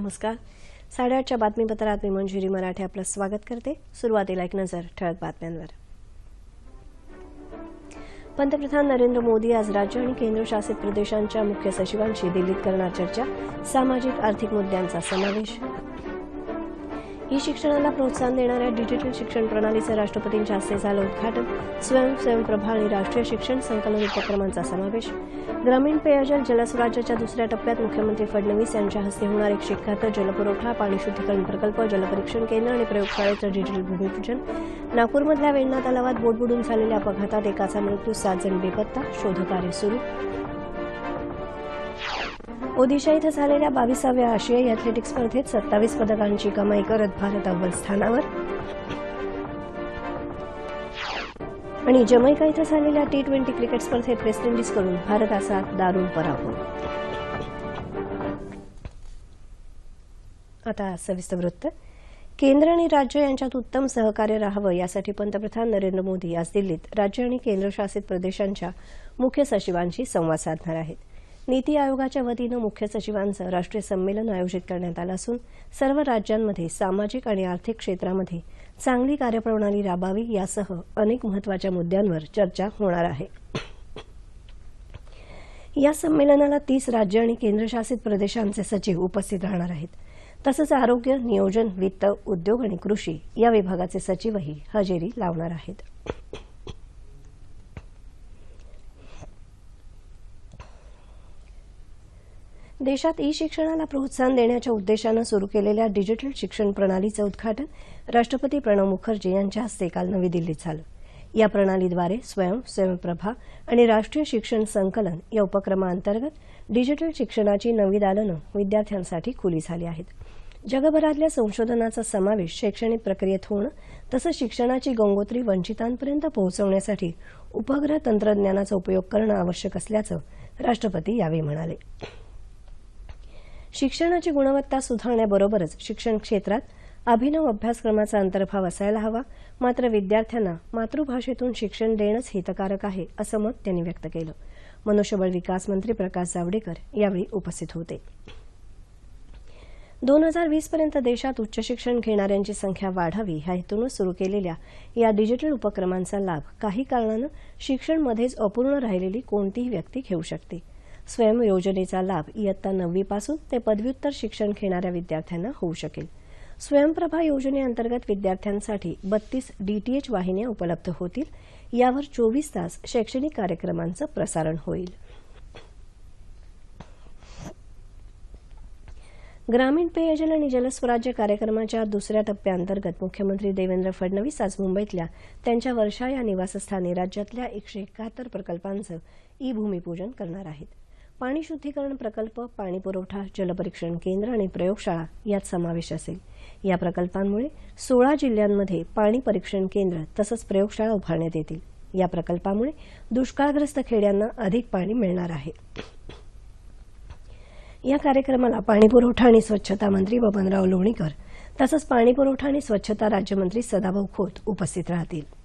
नमस्कार. साडेआठच्या बातमीपत्रात मी मंजिरी मराठे आपलं स्वागत करते. सुरुवातीला एक नजर ठळक बातम्यांवर. पंतप्रधान नरेंद्र मोदी आज राज्य आणि केंद्रशासित प्रदेशांच्या मुख्य सचिवांशी दिल्लीत करणार चर्चा. सामाजिक आर्थिक मुद्द्यांचा समावेश. ई शिक्षणाला प्रोत्साहन देणाऱ्या डिजिटल शिक्षण प्रणालीचं राष्ट्रपतींच्या हस्ते झालं उद्घाटन. स्वयं स्वयंप्रभा आणि राष्ट्रीय शिक्षण संकलन उपक्रमांचा समावेश. ग्रामीण पेयजल जलस्वराज्याच्या दुसऱ्या टप्प्यात मुख्यमंत्री फडणवीस यांच्या हस्ते होणार एकशे एकाहत्तर जलपुरवठा पाणी शुद्धीकरण प्रकल्प जलपरीक्षण केंद्र आणि प्रयोगशाळेचं डिजिटल भूमिपूजन. नागपूरमधल्या वेण्णा तलावात बोट बुडून झालेल्या अपघातात एकाचा मृत्यू सात जण बेपत्ता शोधकार्य सुरू. ओदिशा इथं झालेल्या बावीसाव्या आशियाई अथलेटिक्स स्पर्धेत सत्तावीस पदकांची कमाई करत भारत अव्वल स्थानावर. आणि जमैका इथं झालेल्या टी ट्वेंटी क्रिकेट स्पर्धेत वेस्ट इंडिजकडून भारताचा दारुण पराभव. आता सविस्तर वृत्त. केंद्र आणि राज्य यांच्यात उत्तम सहकार्य राहावं यासाठी पंतप्रधान नरेंद्र मोदी आज दिल्लीत राज्य आणि केंद्रशासित प्रदेशांच्या मुख्य सचिवांशी संवाद साधणार आहेत. नीती आयोगाच्या वतीनं मुख्य सचिवांचं राष्ट्रीय संमेलन आयोजित करण्यात आलं असून सर्व राज्यांमध्ये सामाजिक आणि आर्थिक क्षेत्रामध्ये चांगली कार्यप्रणाली राबावी यासह अनेक महत्त्वाच्या मुद्द्यांवर चर्चा होणार आहे. या संमेलनाला तीस राज्य आणि केंद्रशासित प्रदेशांचे सचिव उपस्थित राहणार आहेत. तसंच आरोग्य नियोजन वित्त उद्योग आणि कृषी या विभागाचे सचिवही हजेरी लावणार आहेत. देशात ई शिक्षणाला प्रोत्साहन देण्याच्या उद्देशानं सुरू केलेल्या डिजिटल शिक्षण प्रणालीचं उद्घाटन राष्ट्रपती प्रणव मुखर्जी यांच्या हस्ते काल नवी दिल्लीत झालं. या प्रणालीद्वारे स्वयं स्वयंप्रभा आणि राष्ट्रीय शिक्षण संकलन या उपक्रमाअंतर्गत डिजिटल शिक्षणाची नवी दालनं विद्यार्थ्यांसाठी खुली झाली आहेत. जगभरातल्या संशोधनाचा समावेश शैक्षणिक प्रक्रियेत होणं तसंच शिक्षणाची गंगोत्री वंचितांपर्यंत पोहोचवण्यासाठी उपग्रह तंत्रज्ञानाचा उपयोग करणं आवश्यक असल्याचं राष्ट्रपती यावेळी म्हणाले. शिक्षणाची गुणवत्ता सुधारण्याबरोबरच शिक्षण क्षेत्रात अभिनव अभ्यासक्रमाचा अंतर्भाव असायला हवा. मात्र विद्यार्थ्यांना मातृभाषेतून शिक्षण देणंच हितकारक आहे असं मत त्यांनी व्यक्त केलं. मनुष्यबळ विकास मंत्री प्रकाश जावडेकर यावेळी उपस्थित होते. दोन हजार वीसपर्यंत देशात उच्च शिक्षण घेणाऱ्यांची संख्या वाढावी ह्या हेतून सुरू केलेल्या या डिजिटल उपक्रमांचा लाभ काही कारणानं शिक्षण मध्येच अपूर्ण राहिलेली कोणतीही व्यक्ती घेऊ शकते. स्वयं योजनेचा लाभ इयत्ता नववीपासून ते पदव्युत्तर शिक्षण घेणाऱ्या विद्यार्थ्यांना होऊ शकेल. स्वयंप्रभा योजनेअंतर्गत विद्यार्थ्यांसाठी बत्तीस डीटीएच वाहिन्या उपलब्ध होतील. यावर चोवीस तास शैक्षणिक कार्यक्रमांचं प्रसारण होईल. ग्रामीण पेयजल आणि जलस्वराज्य कार्यक्रमाच्या दुसऱ्या टप्प्याअंतर्गत मुख्यमंत्री देवेंद्र फडणवीस आज मुंबईतल्या त्यांच्या वर्षा या निवासस्थानी राज्यातल्या एकशे एकाहत्तर प्रकल्पांचं ई भूमिपूजन करणार आहेत. पाणी शुद्धीकरण प्रकल्प पाणी पुरवठा जलपरीक्षण केंद्र आणि प्रयोगशाळा यात समावेश असेल. या प्रकल्पांमुळे सोळा जिल्ह्यांमध्ये पाणी परीक्षण केंद्र तसंच प्रयोगशाळा उभारण्यात येतील. या प्रकल्पामुळे दुष्काळग्रस्त खेड्यांना अधिक पाणी मिळणार आहे. या कार्यक्रमाला पाणीपुरवठा आणि स्वच्छता मंत्री बबनराव लोणीकर तसंच पाणीपुरवठा आणि स्वच्छता राज्यमंत्री सदाभाऊ खोत उपस्थित राहतील.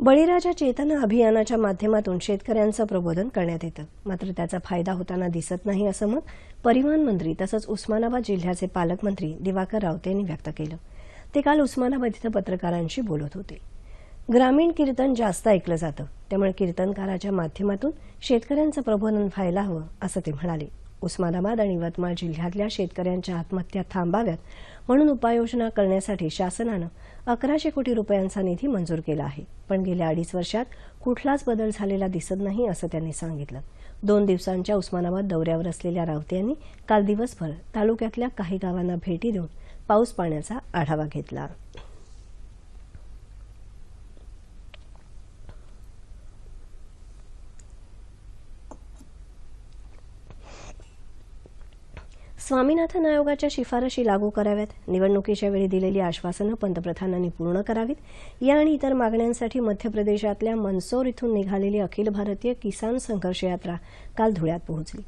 बळीराजा चेतना अभियानाच्या माध्यमातून शेतकऱ्यांचं प्रबोधन करण्यात येतं. मात्र त्याचा फायदा होताना दिसत नाही असं मत परिवहन मंत्री तसंच उस्मानाबाद जिल्ह्याचे पालकमंत्री दिवाकर रावते यांनी व्यक्त केलं. ते काल उस्मानाबाद इथं पत्रकारांशी बोलत होते. ग्रामीण कीर्तन जास्त ऐकलं जातं. त्यामुळे कीर्तनकाराच्या माध्यमातून शेतकऱ्यांचं प्रबोधन व्हायला हवं असं ते म्हणाले. उस्मानाबाद आणि यवतमाळ जिल्ह्यातल्या शेतकऱ्यांच्या आत्महत्या थांबाव्यात म्हणून उपाययोजना करण्यासाठी शासनानं अकराशे कोटी रुपयांचा निधी मंजूर केला आहे. पण गेल्या अडीच वर्षात कुठलाच बदल झालेला दिसत नाही असं त्यांनी सांगितलं. दोन दिवसांच्या उस्मानाबाद दौऱ्यावर असलेल्या रावते यांनी काल दिवसभर तालुक्यातल्या काही गावांना भेटी देऊन पाऊस पाण्याचा आढावा घेतला. स्वामीनाथन आयोगाच्या शिफारशी लागू कराव्यात. निवडणुकीच्या वेळी दिलेली आश्वासनं पंतप्रधानांनी पूर्ण करावीत. या आणि इतर मागण्यांसाठी मध्य प्रदेशातल्या मंदसौर इथून निघालेली अखिल भारतीय किसान संघर्ष यात्रा काल धुळ्यात पोहोचली.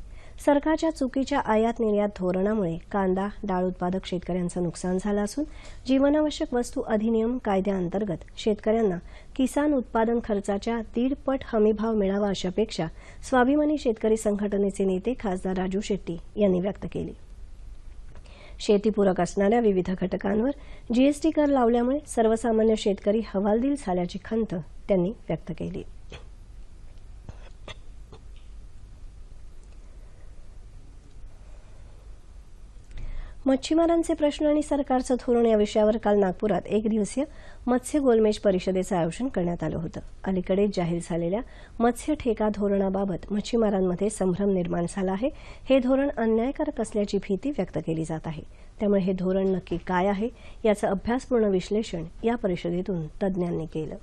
सरकारच्या चुकीच्या आयात निर्यात धोरणामुळे कांदा डाळ उत्पादक शेतकऱ्यांचं नुकसान झालं असून जीवनावश्यक वस्तू अधिनियम कायद्याअंतर्गत शेतकऱ्यांना किसान उत्पादन खर्चाच्या दीडपट हमीभाव मिळावा अशी अपेक्षा स्वाभिमानी शेतकरी संघटनेचे नेते खासदार राजू शेट्टी यांनी व्यक्त केली. शेतीपूरक असणाऱ्या विविध घटकांवर जीएसटी कर लावल्यामुळे सर्वसामान्य शेतकरी हवालदिल झाल्याची खंत त्यांनी व्यक्त केली. मच्छीमारांचे प्रश्न आणि सरकारचं धोरण या विषयावर काल नागपुरात एक दिवसीय मत्स्य गोलमेज परिषदेचं आयोजन करण्यात आलं होतं. अलीकडे जाहीर झालेल्या मत्स्य ठेका धोरणाबाबत मच्छीमारांमध्ये संभ्रम निर्माण झाला आहे. हे धोरण अन्यायकारक असल्याची भीती व्यक्त केली जात आहे. त्यामुळे हे धोरण नक्की काय आहे याचं अभ्यासपूर्ण विश्लेषण या परिषदेतून तज्ज्ञांनी केलं.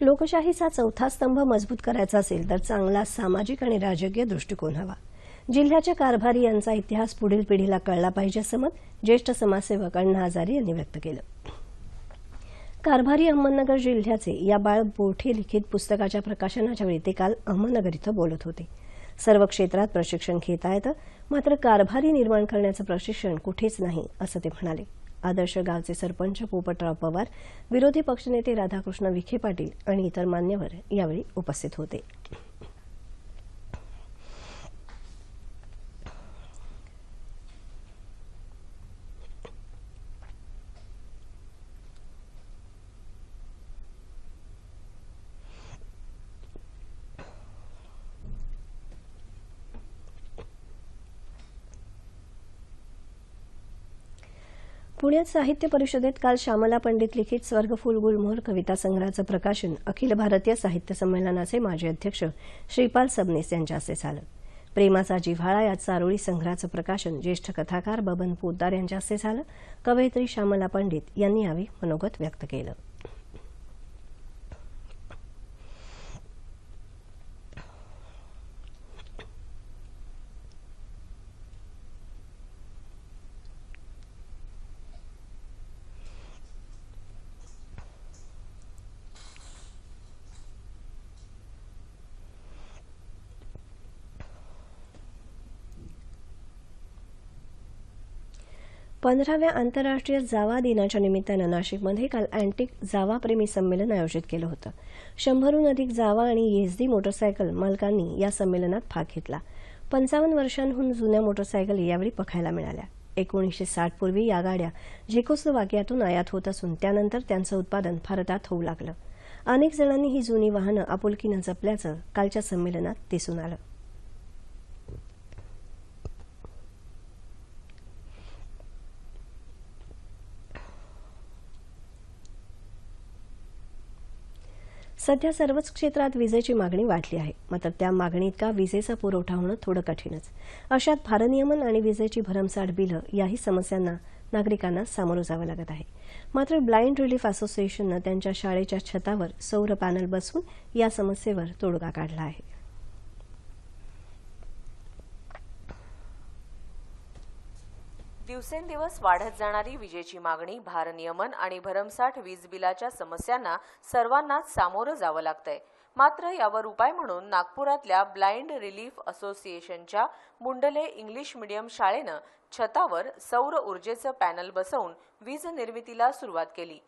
लोकशाहीचा चौथा स्तंभ मजबूत करायचा असेल तर चांगला सामाजिक आणि राजकीय दृष्टिकोन हवा. जिल्ह्याच्या कारभारी यांचा इतिहास पुढील पिढीला कळला पाहिजे असं मत ज्येष्ठ समाजसेवक अण्णा हजारे यांनी व्यक्त केलं. कारभारी अहमदनगर जिल्ह्याचे या बाळ बोठे लिखित पुस्तकाच्या प्रकाशनाच्या वेळी ते काल अहमदनगर इथं बोलत होते. सर्व क्षेत्रात प्रशिक्षण घेता येतं मात्र कारभारी निर्माण करण्याचं प्रशिक्षण कुठेच नाही असं ते म्हणाले. आदर्श गावचे सरपंच पोपटराव पवार विरोधी पक्षनेते राधाकृष्ण विखे पाटील आणि इतर मान्यवर यावेळी उपस्थित होते. पुण्यात साहित्य परिषदेत काल श्यामला पंडित लिखित स्वर्गफूल गुलमोहर कविता संग्रहाचं प्रकाशन. अखिल भारतीय साहित्य संमेलनाचे माजी अध्यक्ष श्रीपाल सबनीस यांच्या हस्ते झालं. प्रेमाचा जिव्हाळा या चारोळी संग्रहाचं प्रकाशन. ज्येष्ठ कथाकार बबन पोद्दार यांच्या हस्ते झालं. कवयित्री श्यामला पंडित यांनी यावेळी मनोगत व्यक्त केलं. पंधराव्या आंतरराष्ट्रीय जावा दिनाच्या निमित्तानं नाशिकमध्ये काल अँटिक जावा प्रेमी संमेलन आयोजित केलं होतं. शंभरहून अधिक जावा आणि येसदी मोटरसायकल मालकांनी या संमेलनात भाग घेतला. पंचावन्न वर्षांहून जुन्या मोटरसायकल यावेळी बघायला मिळाल्या. एकोणीसशे साठ पूर्वी या गाड्या झेकोस्लोवाकियातून आयात होत असून त्यानंतर त्यांचं उत्पादन भारतात होऊ लागलं. अनेक जणांनी ही जुनी वाहनं आपुलकीनं जपल्याचं कालच्या संमेलनात दिसून आलं. सध्या सर्वच क्षेत्रात विजेची मागणी वाढली आहे. मात्र त्या मागणीइतका विजेचा पुरवठा होणं थोडं कठीणच. अशात भारनियमन आणि विजेची भरमसाठ बिलं याही समस्यांना नागरिकांना सामोरं जावं लागत आहे. मात्र ब्लाइंड रिलीफ असोसिएशननं त्यांच्या शाळेच्या छतावर सौर पॅनल बसवून या समस्येवर तोडगा काढला आहे. दिवसेंदिवस वाढत जाणारी विजेची मागणी भारनियमन आणि भरमसाठ वीज बिलाच्या समस्यांना सर्वांनाच सामोरं जावं लागतंय. मात्र यावर उपाय म्हणून नागपुरातल्या ब्लाइंड रिलीफ असोसिएशनच्या मुंडले इंग्लिश मीडियम शाळेनं छतावर सौर ऊर्जेचं पॅनल बसवून वीज निर्मितीला सुरुवात केली.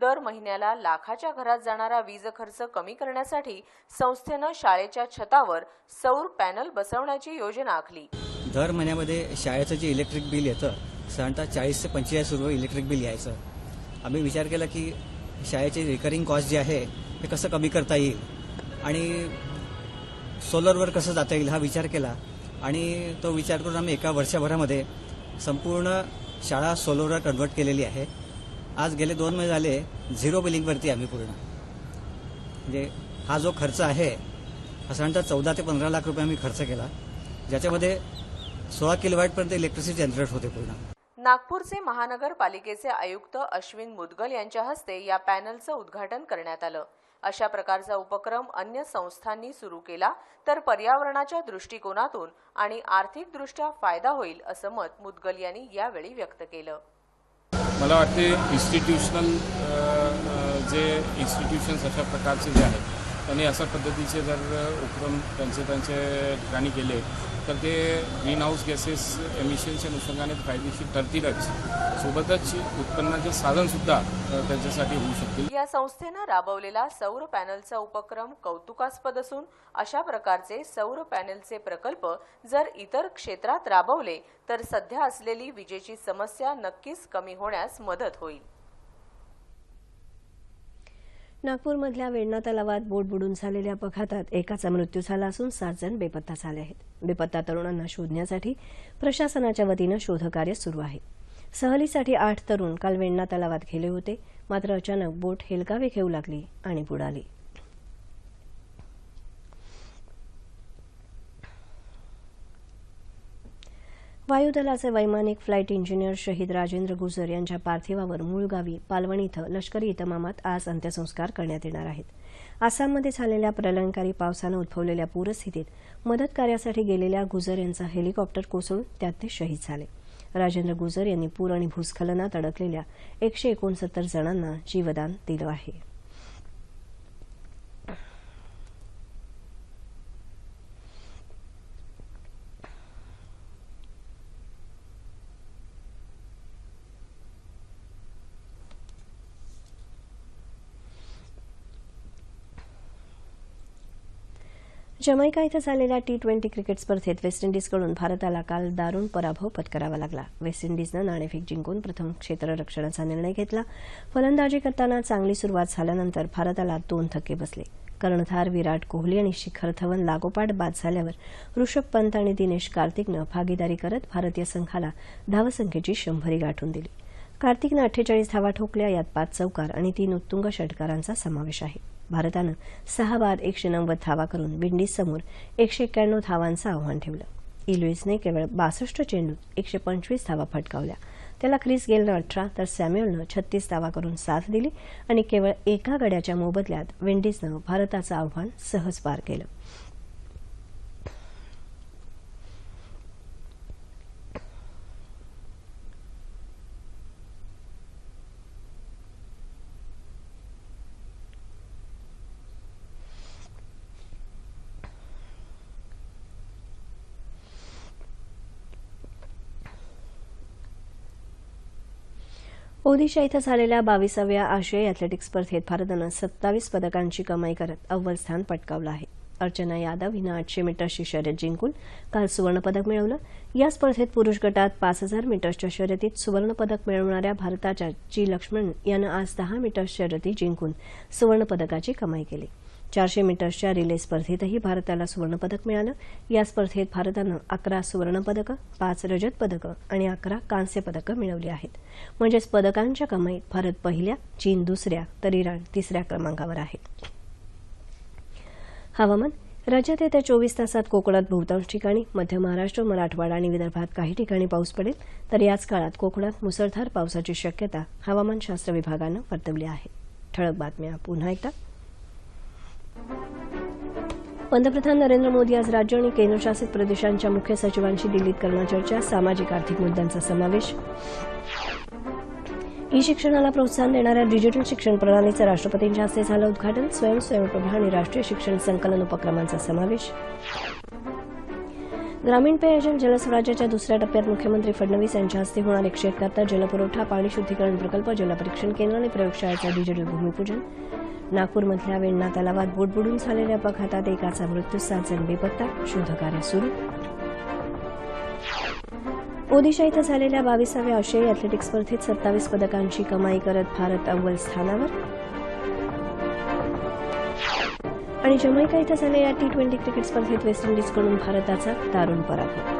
दर महिन्याला लाखाच्या घरात जाणारा वीज खर्च कमी करण्यासाठी संस्थेनं शाळेच्या छतावर सौर पॅनल बसवण्याची योजना आखली. दर महिन्यामध्ये शाळेचं जे इलेक्ट्रिक बिल येतं साधारणतः चाळीस ते पंचेचाळीस रुपये इलेक्ट्रिक बिल यायचं. आम्ही विचार केला की शाळेचे रिकरिंग कॉस्ट जे आहे ते कसं कमी करता येईल? आणि सोलरवर कसं जाता येईल हा विचार केला. आणि तो विचार करून आम्ही एका वर्षभरामध्ये संपूर्ण शाळा सोलरवर कन्वर्ट केलेली आहे. आज गेले दोन महिने झाले झिरो बिलिंगवरती आम्ही पूर्ण. म्हणजे हा जो खर्च आहे हा साधारणतः चौदा ते पंधरा लाख रुपये आम्ही खर्च केला. ज्याच्यामध्ये सोळा किलोवॅटपर्यंत इलेक्ट्रिसिटी जनरेट होते पूर्ण. नागपूरचे महानगरपालिकेचे आयुक्त अश्विन मुदगल यांच्या हस्ते या पॅनलचं उद्घाटन करण्यात आलं. अशा प्रकारचा उपक्रम अन्य संस्थांनी सुरू केला तर पर्यावरणाच्या दृष्टिकोनातून आणि आर्थिकदृष्ट्या फायदा होईल असं मत मुदगल यांनी यावेळी व्यक्त केलं. मला वाटते इन्स्टिट्यूशनल जे इन्स्टिट्यूशन्स अशा प्रकारचे जे आहेत त्यांनी अशा पद्धतीचे जर उपक्रम त्यांचे त्यांचे ठिकाणी केले तर ते ग्रीन हाऊस गॅसेस एमिशनच्या अनुषंगाने फायदेशीर ठरतीलच सोबतच उत्पन्नाचे साधनसुद्धा त्यांच्यासाठी होऊ शकतील. या संस्थेनं राबवलेला सौर पॅनलचा उपक्रम कौतुकास्पद असून अशा प्रकारचे सौर पॅनलचे प्रकल्प जर इतर क्षेत्रात राबवले तर सध्या असलेली विजेची समस्या नक्कीच कमी होण्यास मदत होईल. नागपूरमधल्या वेण्णा तलावात बोट बुडून झालेल्या अपघातात एकाचा मृत्यू झाला असून सात जण बेपत्ता झाले आहेत. बेपत्ता तरुणांना शोधण्यासाठी प्रशासनाच्या वतीनं शोधकार्य सुरू आहे. सहलीसाठी आठ तरुण काल वेण्णा तलावात गेले होते. मात्र अचानक बोट हेलकावे घेऊ लागली आणि बुडाली. वायुदलाचे वैमानिक फ्लाईट इंजिनियर शहीद राजेंद्र गुजर यांच्या पार्थिवावर मूळगावी पालवण इथं लष्करी इतमामात आज अंत्यसंस्कार करण्यात येणार आहेत. आसाममध्ये झालेल्या प्रलंकारी पावसानं उद्भवलेल्या पूरस्थितीत मदत कार्यासाठी गेलेल्या गुजर यांचा हेलिकॉप्टर कोसळून त्यात ते शहीद झाले. राजेंद्र गुजर यांनी पूर आणि भूस्खलनात अडकलेल्या एकशे एकोणसत्तर जणांना जीवदान दिलं आहे. जमैका इथं झालेल्या टी ट्वेंटी क्रिकेट स्पर्धेत वेस्ट इंडिजकडून भारताला काल दारुण पराभव पत्करावा लागला. वेस्ट इंडिजनं नाणेफेक जिंकून प्रथम क्षेत्ररक्षणाचा निर्णय घेतला. फलंदाजी करताना चांगली सुरुवात झाल्यानंतर भारताला दोन धक्के बसले. कर्णधार विराट कोहली आणि शिखर धवन लागोपाठ बाद झाल्यावर ऋषभ पंत आणि दिनेश कार्तिकनं भागीदारी करत भारतीय संघाला धावसंख्येची शंभरी गाठून दिली. कार्तिकनं अठ्ठेचाळीस धावा ठोकल्या यात पाच चौकार आणि तीन उत्तुंग षटकारांचा समावेश आहे. भारतानं सहा बाद एकशे नव्वद धावा करून विंडीजसमोर एकशे एक्क्याण्णव धावांचं आव्हान ठेवलं. इलुईसने केवळ बासष्ट चेंडूत एकशे पंचवीस धावा फटकावल्या. त्याला ख्रिस गेलनं अठरा तर सॅम्युअलनं छत्तीस धावा करून साथ दिली आणि केवळ एका गड्याच्या मोबदल्यात विंडीजनं भारताचं आव्हान सहज पार केलं. ओदिशा इथं झालेल्या बावीसाव्या आशियाई अथलेटिक्स स्पर्धेत भारतानं सत्तावीस पदकांची कमाई करत अव्वल स्थान पटकावलं आहे. अर्चना यादव हिनं आठशे मीटर्सची शर्यत जिंकून काल सुवर्णपदक मिळवलं. या स्पर्धेत पुरुष गटात पाच हजार मीटर्सच्या शर्यतीत सुवर्णपदक मिळवणाऱ्या भारताच्या जी लक्ष्मण यानं आज दहा मीटर्स शर्यती जिंकून सुवर्णपदकाची कमाई केली. चारशे मीटर्सच्या रिले स्पर्धेतही भारताला सुवर्णपदक मिळालं. या स्पर्धेत भारतानं अकरा सुवर्णपदकं पाच रजत पदकं आणि अकरा कांस्य पदकं मिळवली आहेत. म्हणजेच पदकांच्या कमाईत भारत पहिल्या चीन दुसऱ्या तर इराण तिसऱ्या क्रमांकावर आहे. हवामान. राज्यात येत्या चोवीस तासात कोकणात बहुतांश ठिकाणी मध्य महाराष्ट्र मराठवाडा आणि विदर्भात काही ठिकाणी पाऊस पडेल. तर याच काळात कोकणात मुसळधार पावसाची शक्यता हवामानशास्त्र विभागानं वर्तवली आहे. ठळक बातम्या पुन्हा एकदा. पंतप्रधान नरेंद्र मोदी आज राज्य आणि केंद्रशासित प्रदेशांच्या मुख्य सचिवांशी दिल्लीत करणार चर्चा सामाजिक आर्थिक मुद्द्यांचा समावेश. ई शिक्षणाला प्रोत्साहन देणाऱ्या डिजिटल शिक्षण प्रणालीचं राष्ट्रपतींच्या हस्ते झालं उद्घाटन. स्वयं स्वयंप्रभा आणि राष्ट्रीय शिक्षण संकलन उपक्रमांचा समावेश. ग्रामीण पेयजल जलस्वराज्याच्या दुसऱ्या टप्प्यात मुख्यमंत्री फडणवीस यांच्या हस्ते होणार एकशे एकाहत्तर जलपुरवठा पाणी शुद्धीकरण प्रकल्प जलपरीक्षण केंद्र आणि प्रयोगशाळेचं डिजिटल भूमिपूजन. नागपूरमधल्या वेण्णा तलावात बोट बुडून झालेल्या अपघातात एकाचा मृत्यू सात जण बेपत्ता शोधकार्य सुरू. ओदिशा इथं झालेल्या बावीसाव्या आशियाई अथलेटिक्स स्पर्धेत सत्तावीस पदकांची कमाई करत भारत अव्वल स्थानावर. आणि जमैका इथं झालेल्या टी ट्वेंटी क्रिकेट स्पर्धेत वेस्ट इंडिजकडून भारताचा दारुण पराभव.